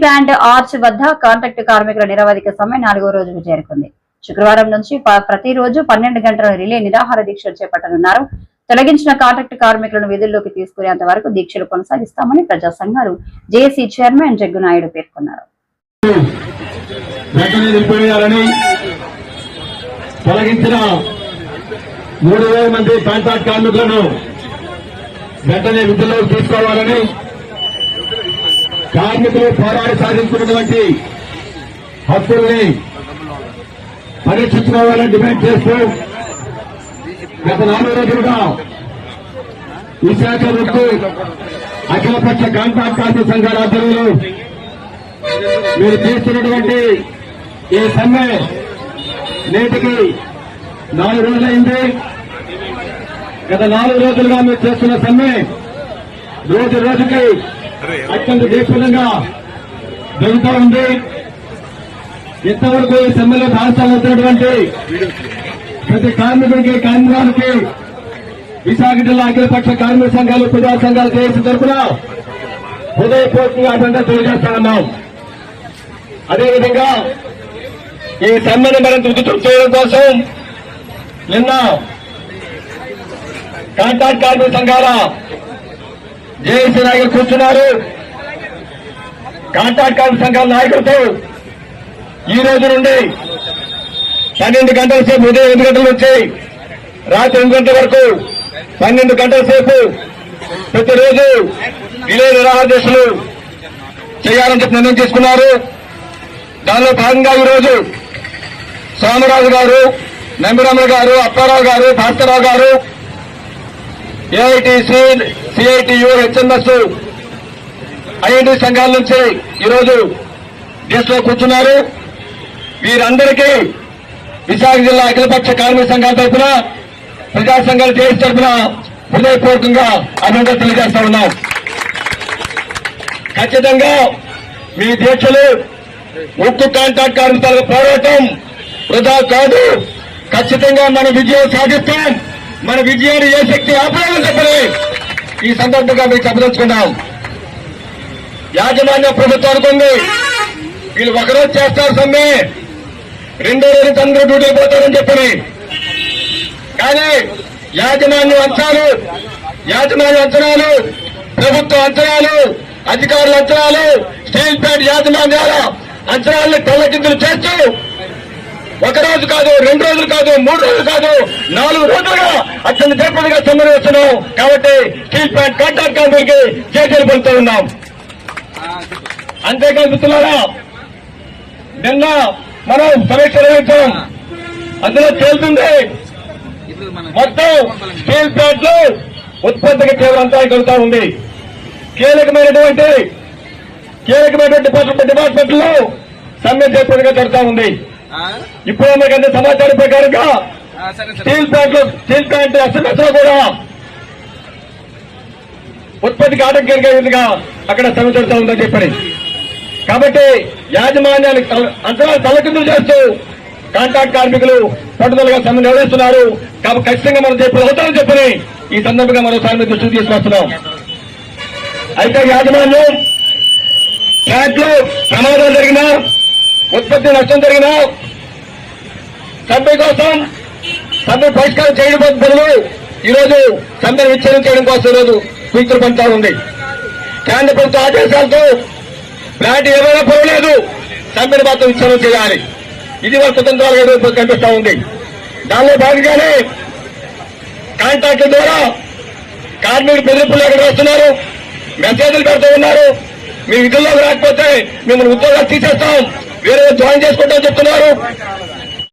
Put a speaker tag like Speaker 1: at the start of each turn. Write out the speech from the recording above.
Speaker 1: Plant arch వద్ద contract కార్మికుల నిరవధిక సమ్మె నాలుగో రోజుకు చేరుకుంది. శుక్రవారం నుంచి ప్రతిరోజు పన్నెండు గంటల రిలే నిరాహార దీక్షలు చేపట్టనున్నారు. తొలగించిన కాంట్రాక్టు కార్మికులను విధుల్లోకి తీసుకునేంత వరకు దీక్షలు కొనసాగిస్తామని ప్రజా సంఘాలు జేఏసీ చైర్మన్ జగ్గునాయుడు పేర్కొన్నారు.
Speaker 2: తొలగించిన మూడు వేల మంది కాంట్రాక్ట్ కార్మికులను వెంటనే విధుల్లోకి తీసుకోవాలని కార్మికులు పోరాడి సాధించినటువంటి హక్కుల్ని పరీక్షించుకోవాలని డిమాండ్ చేస్తూ గత నాలుగు రోజులుగా విశాఖ వృత్తి అఖిలపక్ష కాంట్రాక్ట్ కార్మిక సంఘాల ఆధ్వర్యంలో మీరు చేస్తున్నటువంటి ఈ సమ్మె నేటికి నాలుగు రోజులైంది. గత నాలుగు రోజులుగా మీరు చేస్తున్న సమ్మె రోజు రోజుకి అత్యంత దేశంగా జరుగుతూ ఉంది. ఇంతవరకు ఈ సమ్మెలో భాగస్వామ్యం ప్రతి కార్మికుడికి కేంద్రానికి విశాఖ జిల్లా అఖిలపక్ష కార్మిక సంఘాలు ప్రజా సంఘాలు చేసిన తరఫున హృదయపూర్వకంగా అభినందన తెలియజేస్తా ఉన్నాం. అదేవిధంగా ఈ సమ్మెను మరింత ఉధృతం చేయడం కోసం నిన్న కాంట్రాక్ట్ కార్మిక సంఘాల జేఏసీ నాయకులు కూర్చున్నారు. కాంట్రాక్టర్ సంఘాల నాయకులతో ఈ రోజు నుండి పన్నెండు గంటల సేపు ఉదయం ఎనిమిది గంటల నుంచి రాత్రి ఎనిమిది గంటల వరకు పన్నెండు గంటల సేపు ప్రతిరోజు విలే నిరాహార చేయాలని చెప్పి నిర్ణయం తీసుకున్నారు. దానిలో భాగంగా ఈరోజు సోమరాజు గారు నంబిరాములు గారు అప్పారావు గారు భాస్కరరావు గారు ఏఐటిసి సిఐటియు హెచ్ఎంఎస్ ఐఐటి సంఘాల నుంచి ఈరోజు లో కూర్చున్నారు. వీరందరికీ విశాఖ జిల్లా అఖిలపక్ష కార్మిక సంఘాల తరఫున ప్రజా సంఘాల జేఎస్ తరఫున హృదయపూర్వకంగా అభినందన తెలియజేస్తా ఉన్నాం. ఖచ్చితంగా మీ దీక్షలు ఉక్కు కాంట్రాక్ట్ కార్మికుల పోరాటం వృధా కాదు. ఖచ్చితంగా మన విజయం సాధిస్తాం. మన విజయాన్ని ఏ శక్తి ఆపలేదని చెప్పని ఈ సందర్భంగా మీకు చెప్పదలుచుకున్నాం. యాజమాన్య ప్రభుత్వం అనుకుంది వీళ్ళు ఒకరోజు చేస్తారు సమ్మె రెండో రోజు అందరూ డ్యూటీ పోతారని చెప్పని. కానీ యాజమాన్య అంచనాలు యాజమాన్య అంచనాలు ప్రభుత్వ అంచనాలు అధికారుల అంచనాలు స్టీల్ ప్లాంట్ యాజమాన్యాల అంచనాలను తెల్లకిందులు చేస్తూ ఒక రోజు కాదు రెండు రోజులు కాదు మూడు రోజులు కాదు నాలుగు రోజులుగా అత్యంత తీవ్రంగా సమ్మె వస్తున్నాం కాబట్టి స్టీల్ ప్లాంట్ కాంట్రాక్ట్ కార్మికులకి చేతులు పడుతూ ఉన్నాం. అంతేకాదు మిత్రులారా నిన్న మనం సమీక్ష నిర్వహించాం. అందులో తేలుతుంది మొత్తం స్టీల్ ప్లాంట్లు ఉత్పత్తికి తీవ్ర అంతరాయం కలుగుతా ఉంది. కీలకమైనటువంటి కీలకమైనటువంటి డిపార్ట్మెంట్ డిపార్ట్మెంట్లో సమ్మె చేపట్టుగా జరుగుతా ఉంది. ఇప్పుడు మనకంటే సమాచారం ప్రకారంగా స్టీల్ ప్లాంట్ స్టీల్ ప్లాంట్ ఎస్ఎంఎస్లో కూడా ఉత్పత్తికి ఆటంకంగా అక్కడ సమ్మె జరుగుతూ ఉందని చెప్పని కాబట్టి యాజమాన్యానికి తల- అంచనాలు తలకిందులు చేస్తూ కాంట్రాక్ట్ కార్మికులు పట్టుదలగా సమ్మె నిర్వహిస్తున్నారు. కాబట్టి ఖచ్చితంగా మనం చెప్పి అవుతామని చెప్పని ఈ సందర్భంగా మరోసారి మీ దృష్టికి తీసుకొస్తున్నాం. అయితే యాజమాన్యం ఫ్లాట్లో ప్రమాదం జరిగినా ఉత్పత్తి నష్టం జరిగినా సమ్మె కోసం సమ్మె బహిష్కారం చేయడం బదులు ఈరోజు సమ్మెను విచ్ఛేదం చేయడం కోసం ఈరోజు సూచన పంచాలు ఉంది. కేంద్ర ప్రభుత్వ ఆదేశాలతో ప్లాంట్ ఏమైనా పోలేదు సమ్మెను మాత్రం విచ్ఛేదం చేయాలి. ఇది వాళ్ళ స్వతంత్రాలు కనిపిస్తూ కనిపిస్తా ఉంది. దానిలో భాగంగానే కాంట్రాక్టుల ద్వారా కార్మికులు బెదిరింపులు ఎక్కడ వస్తున్నారు. మెసేజ్లు పెడుతూ ఉన్నారు. మీ విధుల్లోకి రాకపోతే మిమ్మల్ని ఉద్యోగాలు తీసేస్తాం. వేరే జాయిన్ చేసుకుంటాం చెప్తున్నారు